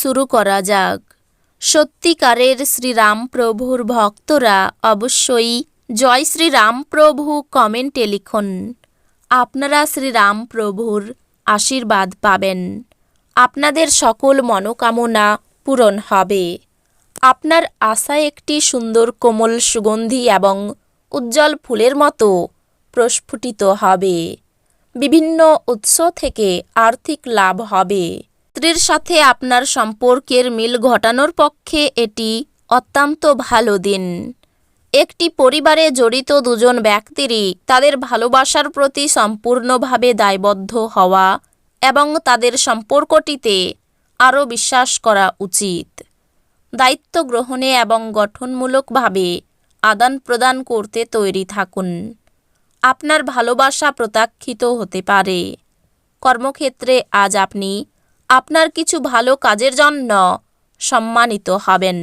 শুরু করা যাক। সত্যিকারের শ্রীরাম প্রভুর ভক্তরা অবশ্যই জয় শ্রীরাম প্রভু কমেন্টে লিখুন, আপনারা শ্রীরাম প্রভুর আশীর্বাদ পাবেন। আপনাদের সকল মনোকামনা পূরণ হবে। আপনার আশা একটি সুন্দর কোমল সুগন্ধি এবং উজ্জ্বল ফুলের মতো প্রস্ফুটিত হবে। বিভিন্ন উৎস থেকে আর্থিক লাভ হবে। স্ত্রীর সাথে আপনার সম্পর্কের মিল ঘটানোর পক্ষে এটি অত্যন্ত ভালো দিন। একটি পরিবারে জড়িত দুজন ব্যক্তিরই তাদের ভালোবাসার প্রতি সম্পূর্ণভাবে দায়বদ্ধ হওয়া এবং তাদের সম্পর্কটিতে আরও বিশ্বাস করা উচিত। দায়িত্ব গ্রহণে এবং গঠনমূলকভাবে আদান প্রদান করতে তৈরি থাকুন। আপনার ভালোবাসা প্রত্যাখ্যিত হতে পারে। কর্মক্ষেত্রে আজ আপনি আপনার কিছু ভালো কাজের জন্য সম্মানিত হবেন।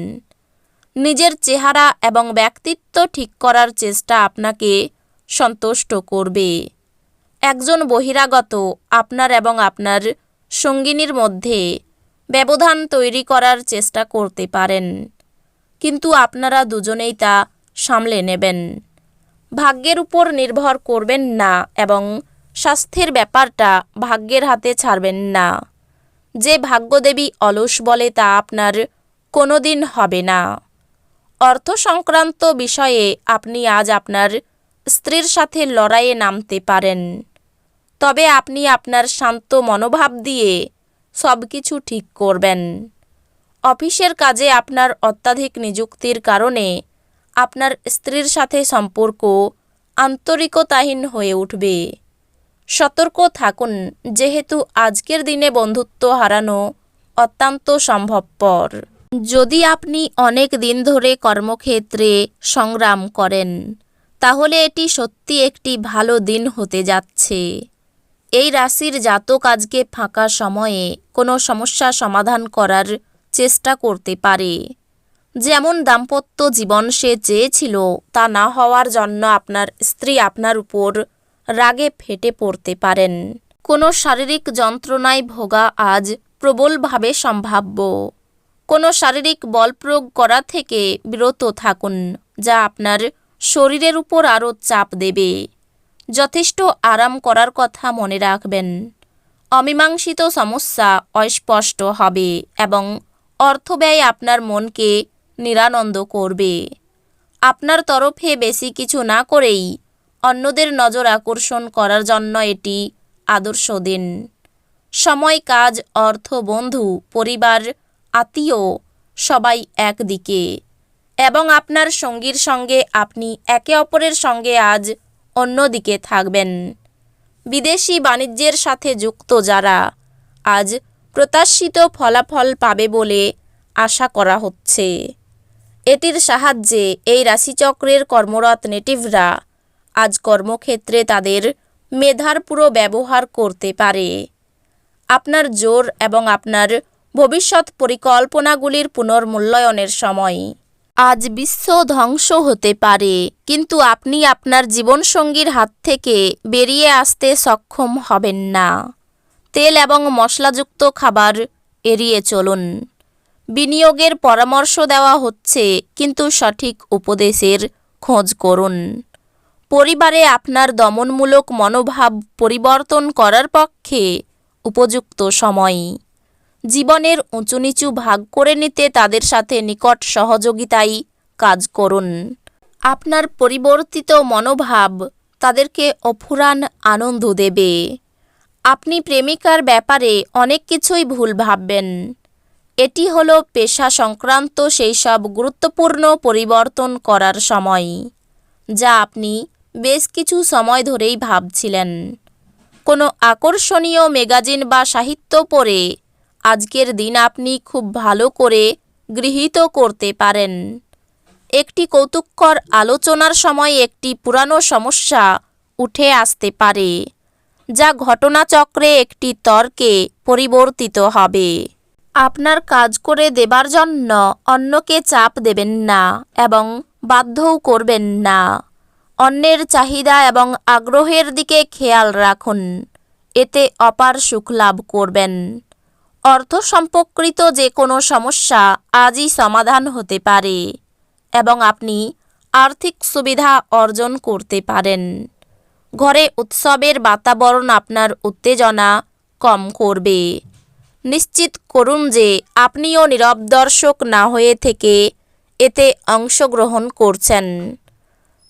নিজের চেহারা এবং ব্যক্তিত্ব ঠিক করার চেষ্টা আপনাকে সন্তুষ্ট করবে। একজন বহিরাগত আপনার এবং আপনার সঙ্গিনীর মধ্যে ব্যবধান তৈরি করার চেষ্টা করতে পারেন। কিন্তু আপনারা দুজনেই তা সামলে নেবেন। ভাগ্যের উপর নির্ভর করবেন না এবং স্বাস্থ্যের ব্যাপারটা ভাগ্যের হাতে ছাড়বেন না। যে ভাগ্যদেবী অলস বলে তা আপনার কোনো দিন হবে না। অর্থ সংক্রান্ত বিষয়ে আপনি আজ আপনার স্ত্রীর সাথে লড়াইয়ে নামতে পারেন। তবে আপনি আপনার শান্ত মনোভাব দিয়ে সব কিছু ঠিক করবেন। অফিসের কাজে আপনার অত্যাধিক নিযুক্তির কারণে আপনার স্ত্রীর সাথে সম্পর্ক আন্তরিকতাহীন হয়ে উঠবে। সতর্ক থাকুন, যেহেতু আজকের দিনে বন্ধুত্ব হারানো অত্যন্ত সম্ভবপর। যদি আপনি অনেক দিন ধরে কর্মক্ষেত্রে সংগ্রাম করেন, তাহলে এটি সত্যি একটি ভালো দিন হতে যাচ্ছে। এই রাশির জাতক আজকে ফাঁকা সময়ে কোনো সমস্যা সমাধান করার চেষ্টা করতে পারে। যেমন দাম্পত্য জীবন সে চেয়েছিল, তা না হওয়ার জন্য আপনার স্ত্রী আপনার উপর রাগে ফেটে পড়তে পারেন। কোনো শারীরিক যন্ত্রণায় ভোগা আজ প্রবলভাবে সম্ভাব্য। কোনো শারীরিক বল প্রয়োগ করা থেকে বিরত থাকুন, যা আপনার শরীরের উপর আরও চাপ দেবে। যথেষ্ট আরাম করার কথা মনে রাখবেন। অমীমাংসিত সমস্যা অস্পষ্ট হবে এবং অর্থব্যয় আপনার মনকে নিরানন্দ করবে। আপনার তরফে বেশি কিছু না করেই অন্যদের নজর আকর্ষণ করার জন্য এটি আদর্শ দিন। সময়, কাজ, অর্থ, বন্ধু, পরিবার, আত্মীয়, সবাই একদিকে। এবং আপনার সঙ্গীর সঙ্গে আপনি একে অপরের সঙ্গে আজ অন্যদিকে থাকবেন। বিদেশি বাণিজ্যের সাথে যুক্ত যারা আজ প্রত্যাশিত ফলাফল পাবে বলে আশা করা হচ্ছে। এটির সাহায্যে এই রাশিচক্রের কর্মরত নেটিভরা আজ কর্মক্ষেত্রে তাদের মেধার পুরো ব্যবহার করতে পারে। আপনার জোর এবং আপনার ভবিষ্যৎ পরিকল্পনাগুলির পুনর্মূল্যায়নের সময়। আজ বিশ্ব ধ্বংস হতে পারে, কিন্তু আপনি আপনার জীবনসঙ্গীর হাত থেকে বেরিয়ে আসতে সক্ষম হবেন না। তেল এবং মশলাযুক্ত খাবার এড়িয়ে চলুন। বিনিয়োগের পরামর্শ দেওয়া হচ্ছে, কিন্তু সঠিক উপদেশের খোঁজ করুন। পরিবারে আপনার দমনমূলক মনোভাব পরিবর্তন করার পক্ষে উপযুক্ত সময়। জীবনের উঁচু নিচু ভাগ করে নিতে তাদের সাথে নিকট সহযোগিতাই কাজ করুন। আপনার পরিবর্তিত মনোভাব তাদেরকে অফুরান আনন্দ দেবে। আপনি প্রেমিকার ব্যাপারে অনেক কিছুই ভুল ভাববেন। এটি হলো পেশা সংক্রান্ত সেই সব গুরুত্বপূর্ণ পরিবর্তন করার সময়, যা আপনি বেশ কিছু সময় ধরেই ভাবছিলেন, কোনো আকর্ষণীয় ম্যাগাজিন বা সাহিত্য পড়ে আজকের দিন আপনি খুব ভালো করে গৃহীত করতে পারেন। একটি কৌতুককর আলোচনার সময় একটি পুরানো সমস্যা উঠে আসতে পারে, যা ঘটনাচক্রে একটি তর্কে পরিবর্তিত হবে। আপনার কাজ করে দেবার জন্য অন্যকে চাপ দেবেন না এবং বাধ্যও করবেন না। অন্যের চাহিদা এবং আগ্রহের দিকে খেয়াল রাখুন। এতে অপার সুখ লাভ করবেন। অর্থ সম্পর্কিত যে কোনো সমস্যা আজই সমাধান হতে পারে এবং আপনি আর্থিক সুবিধা অর্জন করতে পারেন। ঘরে উৎসবের বাতাবরণ আপনার উত্তেজনা কম করবে। নিশ্চিত করুন যে আপনিও নীরব দর্শক না হয়ে থেকে এতে অংশগ্রহণ করছেন।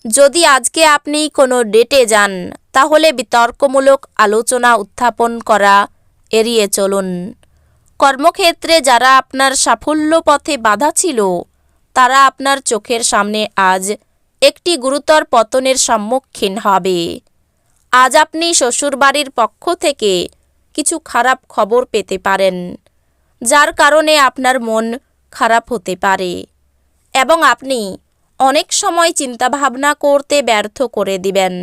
যদি আজকে আপনি কোনো ডেটে যান, তাহলে বিতর্কমূলক আলোচনা উত্থাপন করা এড়িয়ে চলুন। কর্মক্ষেত্রে যারা আপনার সাফল্য পথে বাধা ছিল, তারা আপনার চোখের সামনে আজ একটি গুরুতর পতনের সম্মুখীন হবে। আজ আপনি শ্বশুরবাড়ির পক্ষ থেকে কিছু খারাপ খবর পেতে পারেন, যার কারণে আপনার মন খারাপ হতে পারে। এবং আপনি অনেক সময় চিন্তাভাবনা করতে ব্যর্থ করে দিবেন।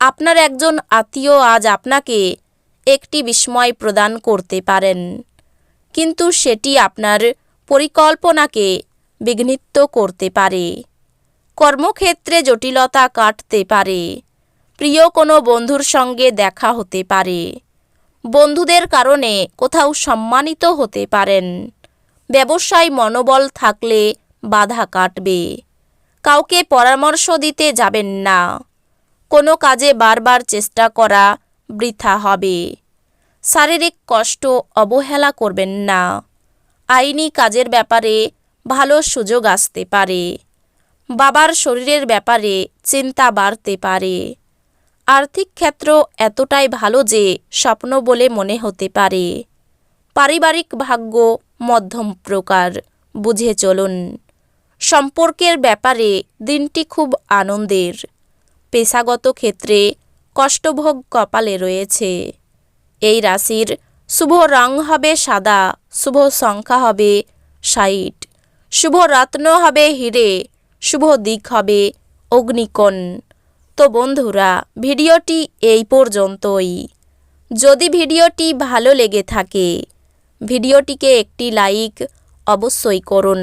আপনার একজন আত্মীয় আজ আপনাকে একটি বিস্ময় প্রদান করতে পারেন, কিন্তু সেটি আপনার পরিকল্পনাকে বিঘ্নিত করতে পারে, কর্মক্ষেত্রে জটিলতা কাটতে পারে, প্রিয় কোনো বন্ধুর সঙ্গে দেখা হতে পারে, বন্ধুদের কারণে কোথাও সম্মানিত হতে পারেন, ব্যবসায় মনোবল থাকলে বাধা কাটবে। কাউকে পরামর্শ দিতে যাবেন না। কোনো কাজে বারবার চেষ্টা করা বৃথা হবে। শারীরিক কষ্ট অবহেলা করবেন না। আইনি কাজের ব্যাপারে ভালো সুযোগ আসতে পারে। বাবার শরীরের ব্যাপারে চিন্তা বাড়তে পারে। আর্থিক ক্ষেত্র এতটাই ভালো যে স্বপ্ন বলে মনে হতে পারে। পারিবারিক ভাগ্য মধ্যম প্রকার, বুঝে চলুন। সম্পর্কের ব্যাপারে দিনটি খুব আনন্দের। পেশাগত ক্ষেত্রে কষ্টভোগ কপালে রয়েছে। এই রাশির শুভ রং হবে সাদা, শুভ সংখ্যা হবে ষাট, শুভ রত্ন হবে হিরে, শুভ দিক হবে অগ্নিকোণ। তো বন্ধুরা, ভিডিওটি এই পর্যন্তই। যদি ভিডিওটি ভালো লেগে থাকে, ভিডিওটিকে একটি লাইক অবশ্যই করুন।